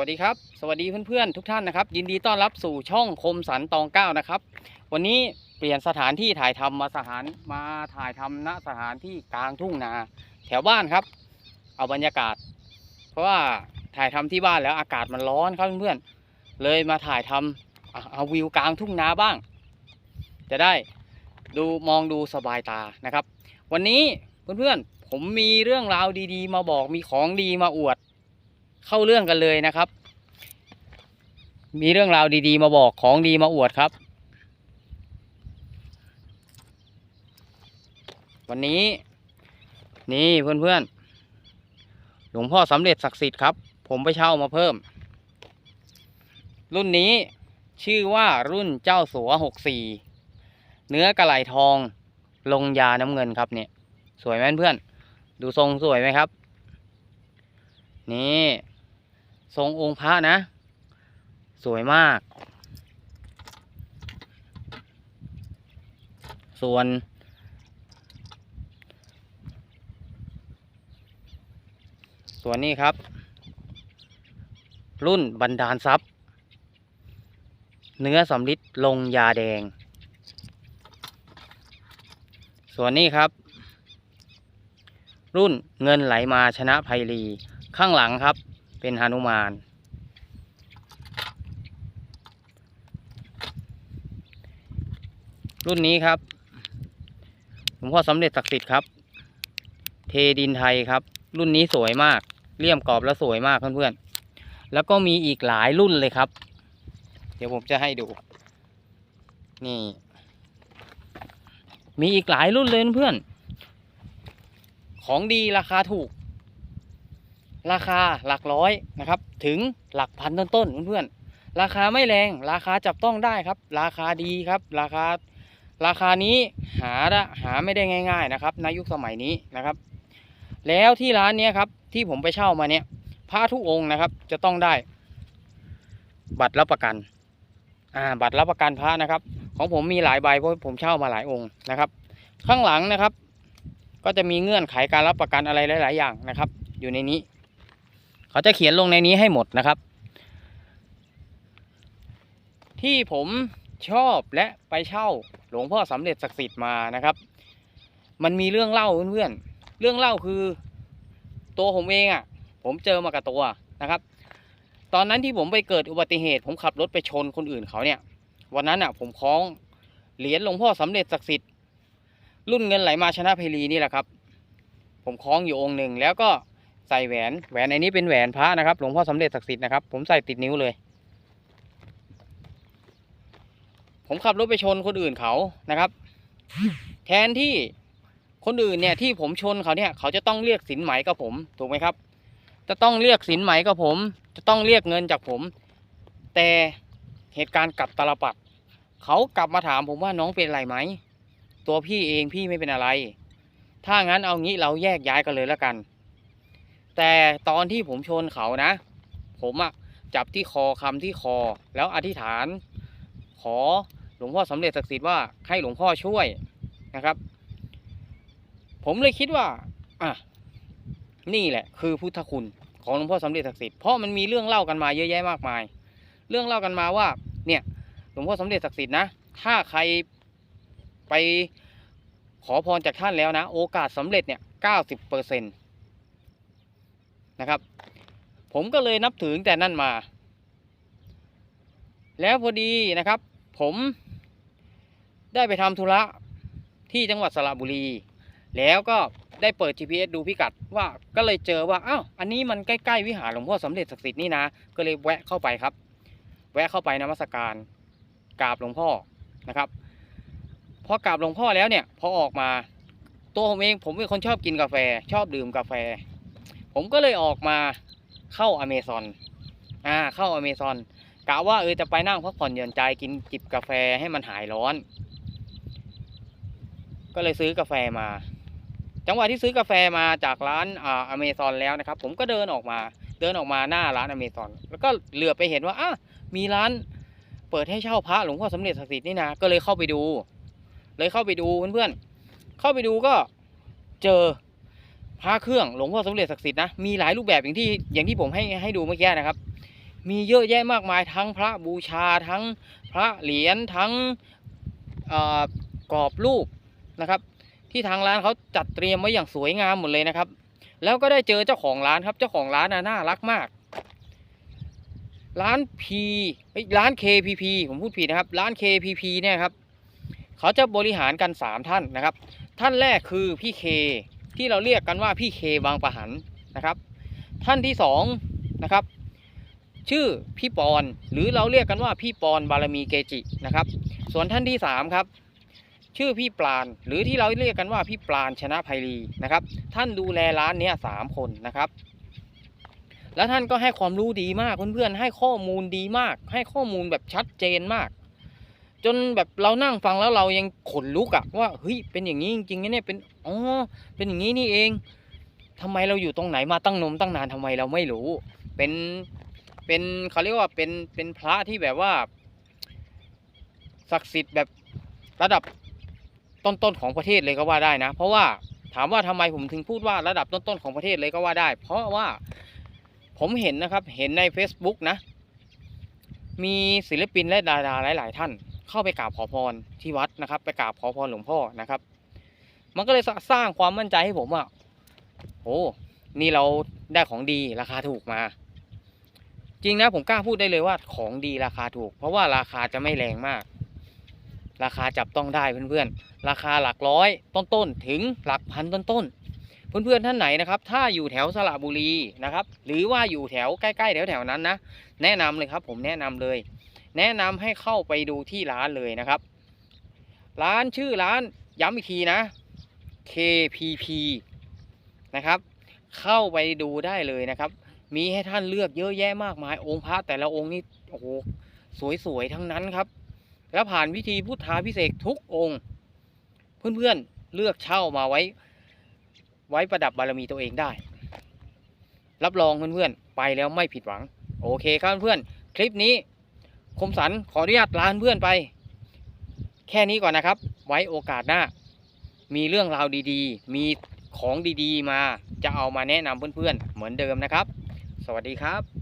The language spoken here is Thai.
วัสดีครับ สวัสดีเพื่อนๆทุกท่านนะครับ ยินดีต้อนรับสู่ช่องคมสันตองเก้านะครับ วันนี้เปลี่ยนสถานที่ถ่ายทำมาสถานมาถ่ายทำณสถานที่กลางทุ่งนา แถวบ้านครับ เอาบรรยากาศ เพราะว่าถ่ายทำที่บ้านแล้วอากาศมันร้อนครับเพื่อนๆเลยมาถ่ายทำอะเอาวิวกลางทุ่งนาบ้าง จะได้ดูมองดูสบายตานะครับ วันนี้เพื่อนๆผมมีเรื่องราวดีๆ มาบอกมีของดีมาอวด เข้าเรื่องกันเลยนะครับ มีเรื่องราวดีๆ มาบอกของดีมาอวดครับ วันนี้นี่เพื่อนๆ หลวงพ่อสำเร็จศักดิ์สิทธิ์ครับ ผมไปเช่ามาเพิ่ม รุ่นนี้ชื่อว่ารุ่นเจ้าสัวหกสี่เนื้อกระไหลทอง ลงยาน้ำเงินครับเนี่ย สวยไหมเพื่อน ดูทรงสวยไหมครับ นี่ ทรงองค์พระนะ สวยมาก ส่วน ส่วนนี้ครับ รุ่นบันดาลทรัพย์ เนื้อสำลิดลงยาแดง ส่วนนี้ครับ รุ่นเงินไหลมาชนะภัยรีข้างหลังครับ เป็นหนุมาน รุ่นนี้ครับหลวงพ่อสำเร็จศักดิ์สิทธิ์ครับ เทดินไทยครับ รุ่นนี้สวยมากเลี่ยมกรอบแล้วสวยมากเพื่อนๆแล้วก็มีอีกหลายรุ่นเลยครับ เดี๋ยวผมจะให้ดู นี่ มีอีกหลายรุ่นเลยเพื่อนของดีราคาถูก ราคาหลักร้อยนะครับ ถึงหลักพันต้นๆเพื่อนๆราคาไม่แรง ราคาจับต้องได้ครับ ราคาดีครับ ราคาราคานี้หาด้หาไม่ได้ง่าย ๆนะครับในยุคสมัยนี้นะครับ แล้วที่ร้านนี้ครับที่ผมไปเช่ามาเนี่ยพระทุกองค์นะครับ จะต้องได้ บัตรรับประกันอ่าบัตรรับประกันพระนะครับ ของผมมีหลายใบเพราะผมเช่ามาหลายองค์นะครับ ข้างหลังนะครับ ก็จะมีเงื่อนไขการรับประกันอะไรหลาย ๆ อย่างนะครับ อยู่ในนี้ เขาจะเขียนลงในนี้ให้หมดนะครับ ที่ผมชอบและไปเช่าหลวงพ่อสำเร็จศักดิ์สิทธิ์มานะครับ มันมีเรื่องเล่าเพื่อนๆเรื่องเล่าคือตัวผมเองอะ่ะ ผมเจอมากับตัวนะครับ ตอนนั้นที่ผมไปเกิดอุบัติเหตุ ผมขับรถไปชนคนอื่นเขาเนี่ย วันนั้นอะ ผมคล้องเหรียญหลวงพ่อสำเร็จศักดิ์สิทธิ์รุ่นเงินไหลมาชนะเพลีนี่แหละครับ ผมคล้องอยู่องค์หนึ่งแล้วก็ ใส่แหวนแหวนในนี้เป็นแหวนพระนะครับหลวงพ่อสำเร็จศักดิ์สิทธิ์นะครับผมใส่ติดนิ้วเลย ผมขับรถไปชนคนอื่นเขานะครับ แทนที่คนอื่นเนี่ยที่ผมชนเขาเนี่ย เขาจะต้องเรียกสินไหมกับผมถูกไหมครับ จะต้องเรียกสินไหมกับผม จะต้องเรียกเงินจากผม แต่เหตุการณ์กลับตลปัดเขากลับมาถามผมว่าน้องเป็นอะไรไหมตัวพี่เองพี่ไม่เป็นอะไร ถ้างั้นเอางี้เราแยกย้ายกันเลยแล้วกัน แต่ตอนที่ผมชนเขานะ ผมอะจับที่คอคำที่คอ แล้วอธิษฐาน ขอหลวงพ่อสำเร็จศักดิ์สิทธิ์ว่าให้หลวงพ่อช่วยนะครับ ผมเลยคิดว่าอะนี่แหละ คือพุทธคุณของหลวงพ่อสำเร็จศักดิ์สิทธิ์เพราะมันมีเรื่องเล่ากันมาเยอะแยะมากมาย เรื่องเล่ากันมาว่า เนี่ยหลวงพ่อสำเร็จศักดิ์สิทธิ์นะถ้าใครไปขอพรจากท่านแล้วนะ โอกาสสำเร็จเนี่ยเก้าสิบเปอร์เซ็นต์ นะครับ ผมก็เลยนับถือตั้งแต่นั่นมา แล้วพอดีนะครับ ผมได้ไปทำธุระที่จังหวัดสระบุรี แล้วก็ได้เปิด GPS ดูพิกัดว่าก็เลยเจอว่าอ้าวอันนี้มันใกล้ๆวิหารหลวงพ่อสำเร็จศักดิ์สิทธิ์นี่นะ ก็เลยแวะเข้าไปครับ แวะเข้าไปนมัสการกราบหลวงพ่อนะครับพอกราบหลวงพ่อแล้วเนี่ยพอออกมาตัวผมเองผมเป็นคนชอบกินกาแฟ ชอบดื่มกาแฟ ผมก็เลยออกมาเข้าอเมซอนอ่าเข้าอเมซอนกะว่าเออจะไปนั่งพักผ่อนหย่อนใจกินจิบกาแฟให้มันหายร้อน ก็เลยซื้อกาแฟมา จังหวะที่ซื้อกาแฟมาจากร้านอ่าอเมซอนแล้วนะครับ ผมก็เดินออกมา เดินออกมาหน้าร้านอเมซอนแล้วก็เหลือบไปเห็นว่าอะมีร้านเปิดให้เช่าพระหลวงพ่อสำเร็จศักดิ์สิทธิ์นี่นะก็เลยเข้าไปดู เลยเข้าไปดูเพื่อนๆเข้าไปดูก็เจอ พระเครื่องหลวงพ่อสำเร็จศักดิ์สิทธิ์นะมีหลายรูปแบบอย่างที่อย่างที่ผมให้ให้ดูเมื่อกี้นะครับ มีเยอะแยะมากมายทั้งพระบูชาทั้งพระเหรียญทั้งกรอบรูปนะครับ ที่ทางร้านเขาจัดเตรียมไว้อย่างสวยงามหมดเลยนะครับ แล้วก็ได้เจอเจ้าของร้านครับ เจ้าของร้านน่ะน่ารักมาก ร้าน P เอ้ยร้าน KPP ผมพูดผิดนะครับ ร้าน KPP เนี่ยครับ เขาจะบริหารกัน 3 ท่านนะครับ ท่านแรกคือพี่เค ที่เราเรียกกันว่าพี่เคบางประหันนะครับ ท่านที่2นะครับ ชื่อพี่ปอนหรือเราเรียกกันว่าพี่ปอนบารมีเกจินะครับ ส่วนท่านที่3ครับ ชื่อพี่ปราณหรือที่เราเรียกกันว่าพี่ปราณชนะภัยรีนะครับ ท่านดูแลร้านเนี้ยสามคนนะครับแล้วท่านก็ให้ความรู้ดีมากเพื่อนๆให้ข้อมูลดีมาก ให้ข้อมูลแบบชัดเจนมาก จนแบบเรานั่งฟังแล้วเรายังขนลุกอะว่าเฮ้ยเป็นอย่างนี้จริงๆเนี่ยเป็น อ๋อเป็นอย่างนี้นี่เองทำไมเราอยู่ตรงไหนมาตั้งนมตั้งนานทำไมเราไม่รู้ เป็นเป็นเขาเรียกว่าเป็นเป็นพระที่แบบว่าศักดิ์สิทธิ์แบบระดับต้นๆของประเทศเลยก็ว่าได้นะ เพราะว่าถามว่าทำไมผมถึงพูดว่าระดับต้นๆของประเทศเลยก็ว่าได้ เพราะว่าผมเห็นนะครับเห็นใน Facebook นะ มีศิลปินและดาราหลาย ๆ ท่าน เข้าไปกราบขอพรที่วัดนะครับ ไปกราบขอพรหลวงพ่อนะครับ มันก็เลยสร้างความมั่นใจให้ผมว่าโอ้นี่เราได้ของดีราคาถูกมา จริงนะผมกล้าพูดได้เลยว่าของดีราคาถูก เพราะว่าราคาจะไม่แรงมาก ราคาจับต้องได้เพื่อนๆ ราคาหลักร้อยต้นๆถึงหลักพันต้นๆเพื่อนๆท่านไหนนะครับถ้าอยู่แถวสระบุรีนะครับหรือว่าอยู่แถวใกล้ๆแถวๆนั้นนะแนะนำเลยครับผมแนะนำเลย แนะนำให้เข้าไปดูที่ร้านเลยนะครับ ร้านชื่อร้านย้ำอีกทีนะ KPP นะครับ เข้าไปดูได้เลยนะครับ มีให้ท่านเลือกเยอะแยะมากมาย องค์พระแต่ละองค์นี่โอ้โหสวยๆทั้งนั้นครับ แล้วผ่านพิธีพุทธาพิเศษทุกองค์ เพื่อนๆเลือกเช่ามาไว้ ไว้ประดับบารมีตัวเองได้ รับรองเพื่อนๆไปแล้วไม่ผิดหวัง โอเคครับเพื่อนๆคลิปนี้คมสันขออนุญาตลาเพื่อนไป แค่นี้ก่อนนะครับ ไว้โอกาสหน้า มีเรื่องราวดีๆ มีของดีๆ มาจะเอามาแนะนำเพื่อนๆ เหมือนเดิมนะครับ สวัสดีครับ